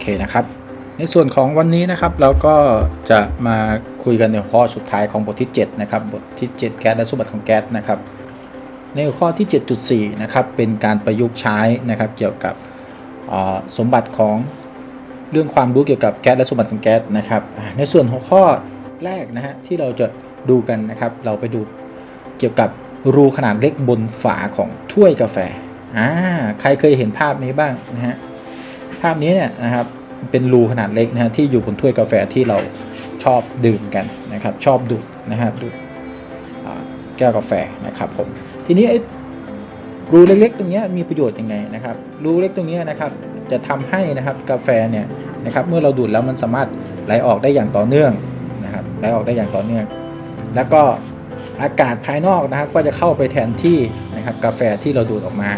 เคนะครับ ในส่วนของวันนี้นะครับเราก็จะมาคุยกันในข้อสุดท้ายของบทที่ 7 นะครับ บทที่ 7 แก๊สและสมบัติของแก๊สนะครับ ในข้อที่ 7.4 นะครับ เป็นการประยุกต์ใช้นะครับเกี่ยวกับสมบัติของเรื่องความรู้เกี่ยวกับแก๊สและสมบัติของแก๊สนะครับ ในส่วนหัวข้อแรกนะฮะที่เราจะดูกันนะครับ เราไปดูเกี่ยวกับรูขนาดเล็กบนฝาของถ้วยกาแฟอ่าใครเคยเห็นภาพนี้บ้างนะฮะ ภาพนี้เนี่ยนะครับเป็นรูขนาดเล็กนะฮะที่อยู่บนถ้วยกาแฟที่เราชอบดื่มกันนะครับ ชอบดูดนะฮะดูดแก้วกาแฟนะครับผมทีนี้ไอ้รูเล็กๆ ตรงนี้มีประโยชน์ยังไงนะครับ รูเล็กตรงนี้นะครับจะทำให้นะครับกาแฟเนี่ยนะครับเมื่อเราดูดแล้วมันสามารถไหลออกได้อย่างต่อเนื่องนะครับไหลออกได้อย่างต่อเนื่อง แล้วก็อากาศภายนอกนะครับก็จะเข้าไปแทนที่นะครับกาแฟที่เราดูดออกมา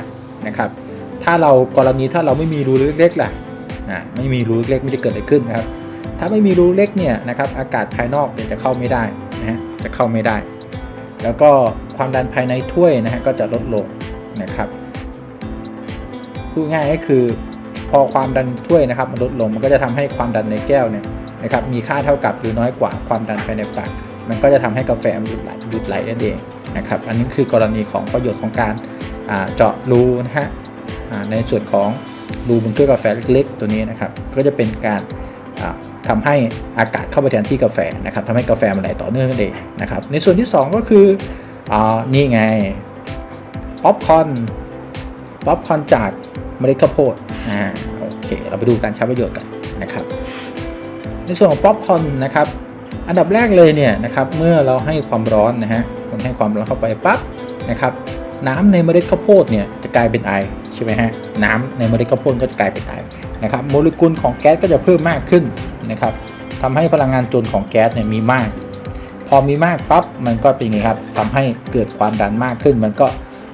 นะครับ ถ้าเรากรณีถ้าเราไม่มีรูเล็กๆล่ะอ่าไม่มีรูเล็กมันจะเกิดอะไรขึ้นนะครับ ถ้าไม่มีรูเล็กเนี่ยนะครับอากาศภายนอกเนี่ยจะเข้าไม่ได้นะฮะจะเข้าไม่ได้ แล้วก็ความดันภายในถ้วยนะฮะก็จะลดลงนะครับพูดง่ายก็คือพอความดันถ้วยนะครับมันลดลงมันก็จะทำให้ความดันในแก้วเนี่ยนะครับมีค่าเท่ากับหรือน้อยกว่าความดันภายในปากมันก็จะทำให้กาแฟมันหยุดไหลหยุดไหลนั่นเองนะครับ อันนี้คือกรณีของประโยชน์ของการเจาะรูนะฮะ ในส่วนของรูบนถ้วยกาแฟเล็กๆ ตัวนี้นะครับก็จะเป็นการอ่าทำให้อากาศเข้าไปแทนที่กาแฟนะครับทำให้กาแฟมันไหลต่อเนื่องนั่นเองนะครับในส่วนที่ 2 ก็คืออนี่ไงป๊อปคอนป๊อปคอนจากเมล็ดข้าวโพดอ่าโอเค เราไปดูการใช้ประโยชน์กันนะครับ ในส่วนของป๊อปคอนนะครับ อันดับแรกเลยเนี่ยนะครับเมื่อเราให้ความร้อนนะฮะคนให้ความร้อนเข้าไปปั๊บนะครับน้ำในเมล็ดข้าวโพดเนี่ยจะกลายเป็นไอ ช่ไหมฮะน้ำในเมล็ดข้าวโพดก็จะกลายเป็นไอนะครับโมเลกุลของแก๊สก็จะเพิ่มมากขึ้นนะครับทำให้พลังงานจนของแก๊สเนี่ยมีมาก พอมีมากปั๊บมันก็เป็นไงครับทำให้เกิดความดันมากขึ้น มันก็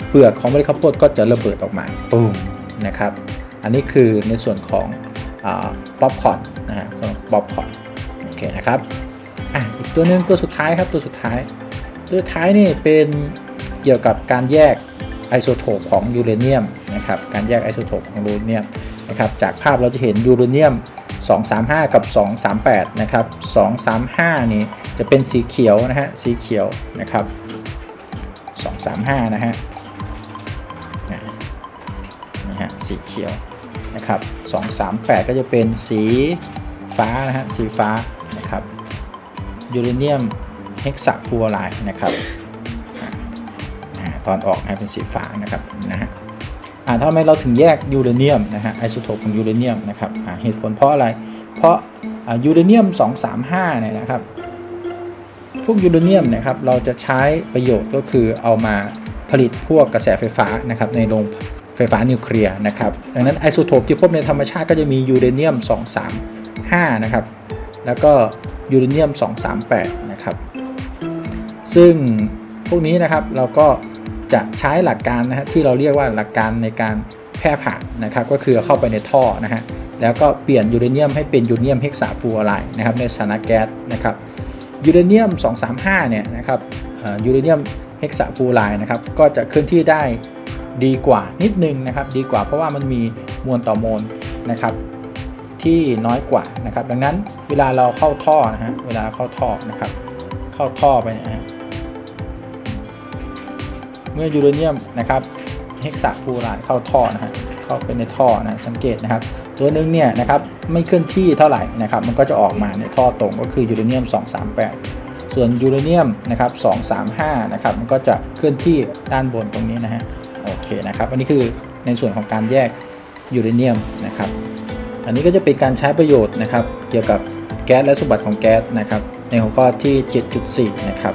เปลือกของเมล็ดข้าวโพดก็จะระเบิดออกมาตูมนะครับ อันนี้คือในส่วนของป๊อปคอร์นนะฮะป๊อปคอร์นโอเคนะครับอะอีกตัวหนึงตัวสุดท้ายครับตัวสุดท้าย ตัวสุดท้ายนี่เป็นเกี่ยวกับการแยกไอโซโทปของยูเรเนียม นะครับการแยกไอโซโทปของยูเรเนียมนะครับจากภาพเราจะเห็นยูเรเนียม 235 กับ 238 นะครับ 235 นี่จะเป็นสีเขียวนะฮะสีเขียวนะครับ 235 นะฮะนะนี่ฮะสีเขียวนะครับ 238 ก็จะเป็นสีฟ้านะฮะสีฟ้านะครับยูเรเนียมเฮกซาฟลูออไรด์นะครับตอนออกนะเป็นสีฟ้านะครับนะฮะ ทำไมเราถึงแยกยูเรเนียมนะฮะไอโซโทปของยูเรเนียมนะครับอ่าเหตุผลเพราะอะไร เพราะอ่ายูเรเนียม 235เนี่ยนะครับพวกยูเรเนียมนะครับเราจะใช้ประโยชน์ก็คือเอามาผลิตพวกกระแสไฟฟ้านะครับในโรงไฟฟ้านิวเคลียร์นะครับดังนั้นไอโซโทปที่พบในธรรมชาติก็จะมียูเรเนียม 235 นะครับ แล้วก็ยูเรเนียม 238 นะครับ ซึ่งพวกนี้นะครับเราก็ จะใช้หลักการนะฮะที่เราเรียกว่าหลักการในการแพร่ผ่านนะครับก็คือเข้าไปในท่อนะฮะแล้วก็เปลี่ยนยูเรเนียมให้เป็นยูเรเนียมเฮกซาฟูออไรด์นะครับในสถานะแก๊สนะครับยูเรเนียม 235 เนี่ยนะครับยูเรเนียมเฮกซาฟูออไรด์นะครับก็จะเคลื่อนที่ได้ดีกว่านิดนึงนะครับดีกว่าเพราะว่ามันมีมวลต่อมวลนะครับที่น้อยกว่านะครับดังนั้นเวลาเราเข้าท่อนะฮะเวลาเข้าท่อนะครับเข้าท่อไปนะฮะ เมื่อยูเรเนียมนะครับเฮกซาฟูรด์เข้าท่อนะฮะเข้าไปในท่อนะสังเกตนะครับ ตัวหนึงเนี่ยนะครับไม่เคลื่อนที่เท่าไหร่นะครับมันก็จะออกมาในท่อตรงก็คือยูเรเนียม 238 ส่วนยูเรเนียมนะครับ235นะครับมันก็จะเคลื่อนที่ด้านบนตรงนี้นะฮะโอเคนะครับอันนี้คือในส่วนของการแยกยูเรเนียมนะครับอันนี้ก็จะเป็นการใช้ประโยชน์นะครับ เกี่ยวกับแก๊สและสมบัติของแก๊สนะครับในหัวข้อที่ 7.4 นะครับ